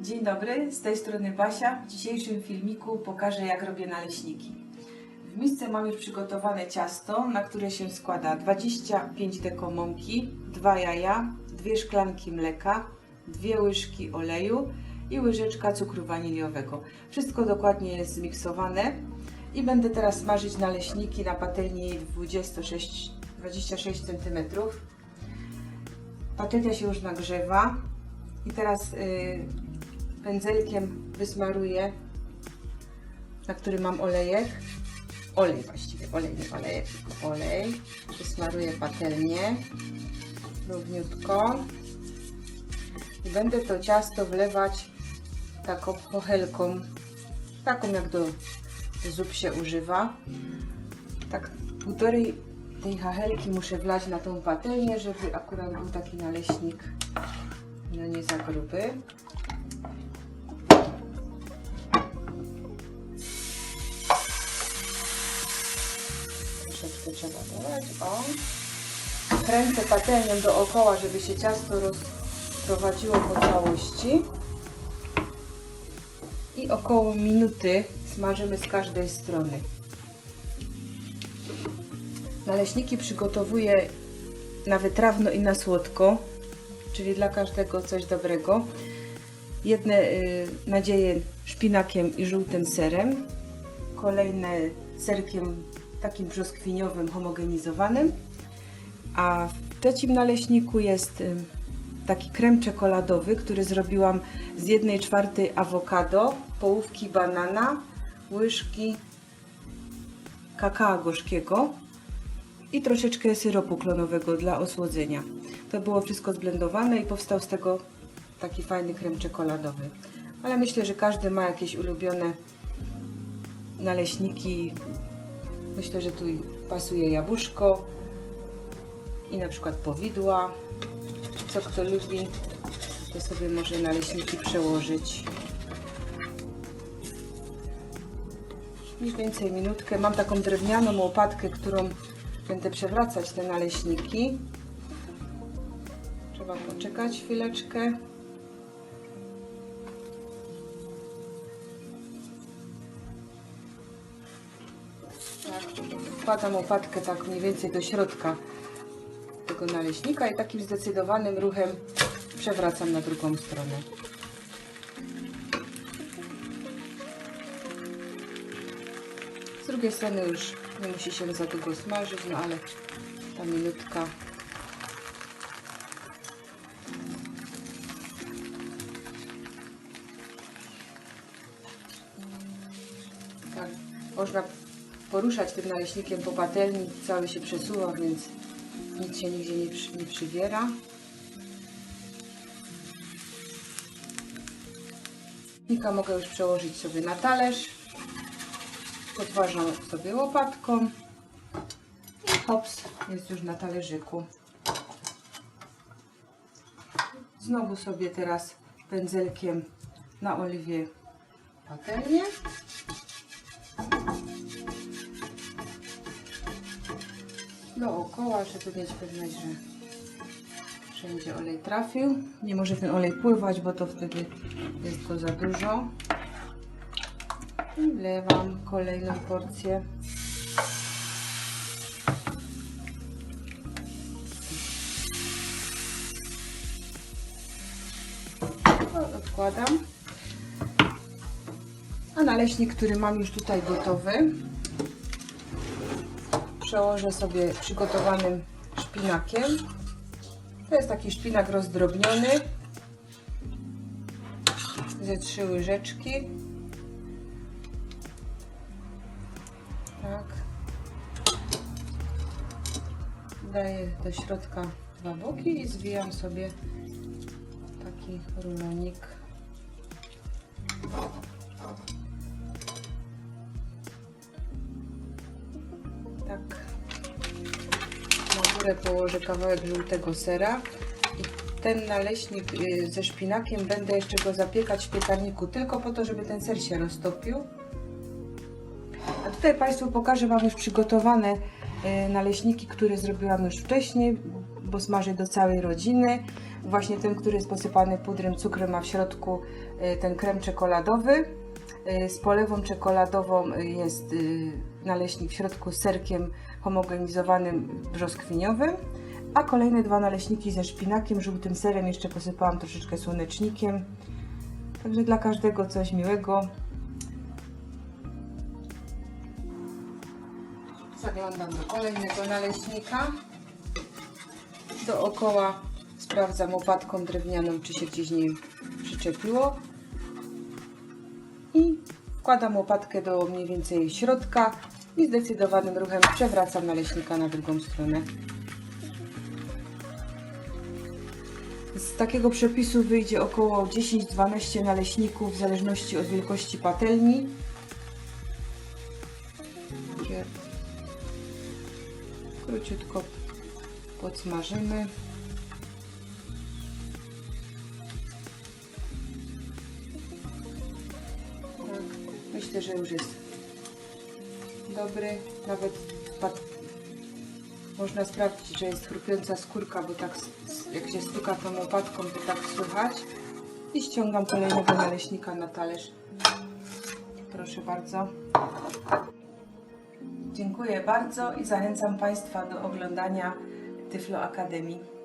Dzień dobry, z tej strony Basia. W dzisiejszym filmiku pokażę jak robię naleśniki. W misce mam już przygotowane ciasto, na które się składa 25 deko mąki, 2 jaja, 2 szklanki mleka, 2 łyżki oleju i łyżeczka cukru waniliowego. Wszystko dokładnie jest zmiksowane i będę teraz smażyć naleśniki na patelni 26, 26 cm. Patelnia się już nagrzewa i teraz y, pędzelkiem wysmaruję, na którym mam olejek. Olej właściwie, olej, nie olejek, olej. Wysmaruję patelnię równiutko i będę to ciasto wlewać taką pochelką, taką jak do zup się używa. Tak półtorej tej hachelki muszę wlać na tą patelnię, żeby akurat był taki naleśnik no nie za gruby. Trzeba dodać. O. Kręcę patelnią dookoła, żeby się ciasto rozprowadziło po całości. I około minuty smażymy z każdej strony. Naleśniki przygotowuję na wytrawno i na słodko, czyli dla każdego coś dobrego. Jedne y, nadzieje szpinakiem i żółtym serem, kolejne serkiem takim brzoskwiniowym, homogenizowanym, a w trzecim naleśniku jest y, taki krem czekoladowy, który zrobiłam z jednej czwartej awokado, połówki banana, łyżki kakao gorzkiego i troszeczkę syropu klonowego dla osłodzenia. To było wszystko zblendowane i powstał z tego taki fajny krem czekoladowy. Ale myślę, że każdy ma jakieś ulubione naleśniki. Myślę, że tu pasuje jabłuszko i na przykład powidła. Co kto lubi, to sobie może naleśniki przełożyć. Mniej więcej minutkę. Mam taką drewnianą łopatkę, którą będę przewracać te naleśniki. Trzeba poczekać chwileczkę. Wkładam łopatkę tak mniej więcej do środka tego naleśnika i takim zdecydowanym ruchem przewracam na drugą stronę. Z drugiej strony już nie musi się za długo smażyć, no ale ta minutka tak, można poruszać tym naleśnikiem po patelni, cały się przesuwa, więc nic się nigdzie nie, przy, nie przybiera. Nika mogę już przełożyć sobie na talerz. Podważam sobie łopatką i hops, jest już na talerzyku. Znowu sobie teraz pędzelkiem na oliwie patelnię. Dookoła, żeby mieć pewność, że wszędzie olej trafił. Nie może ten olej pływać, bo to wtedy jest go za dużo. I wlewam kolejną porcję. No, Odkładam. A naleśnik, który mam już tutaj gotowy, przełożę sobie przygotowanym szpinakiem. To jest taki szpinak rozdrobniony. Ze trzy łyżeczki. Tak. Daję do środka dwa boki i zwijam sobie taki rulonik. Położę kawałek żółtego sera. I ten naleśnik y, ze szpinakiem będę jeszcze go zapiekać w piekarniku tylko po to, żeby ten ser się roztopił. A tutaj Państwu pokażę Wam już przygotowane y, naleśniki, które zrobiłam już wcześniej, bo smażę do całej rodziny. Właśnie tym, który jest posypany pudrem cukrem, ma w środku y, ten krem czekoladowy. Z polewą czekoladową jest naleśnik w środku z serkiem homogenizowanym brzoskwiniowym. A kolejne dwa naleśniki ze szpinakiem, żółtym serem, jeszcze posypałam troszeczkę słonecznikiem. Także dla każdego coś miłego. Zaglądam do kolejnego naleśnika. Dookoła sprawdzam łopatką drewnianą, czy się gdzieś nie przyczepiło. I wkładam łopatkę do mniej więcej środka i zdecydowanym ruchem przewracam naleśnika na drugą stronę. Z takiego przepisu wyjdzie około 10-12 naleśników w zależności od wielkości patelni. Króciutko podsmażymy. Tak, myślę, że już jest dobry. Nawet można sprawdzić, że jest chrupiąca skórka, bo tak jak się stuka tą łopatką, to tak słychać. I ściągam kolejnego naleśnika na talerz. Proszę bardzo. Dziękuję bardzo i zachęcam Państwa do oglądania Tyflo Akademii.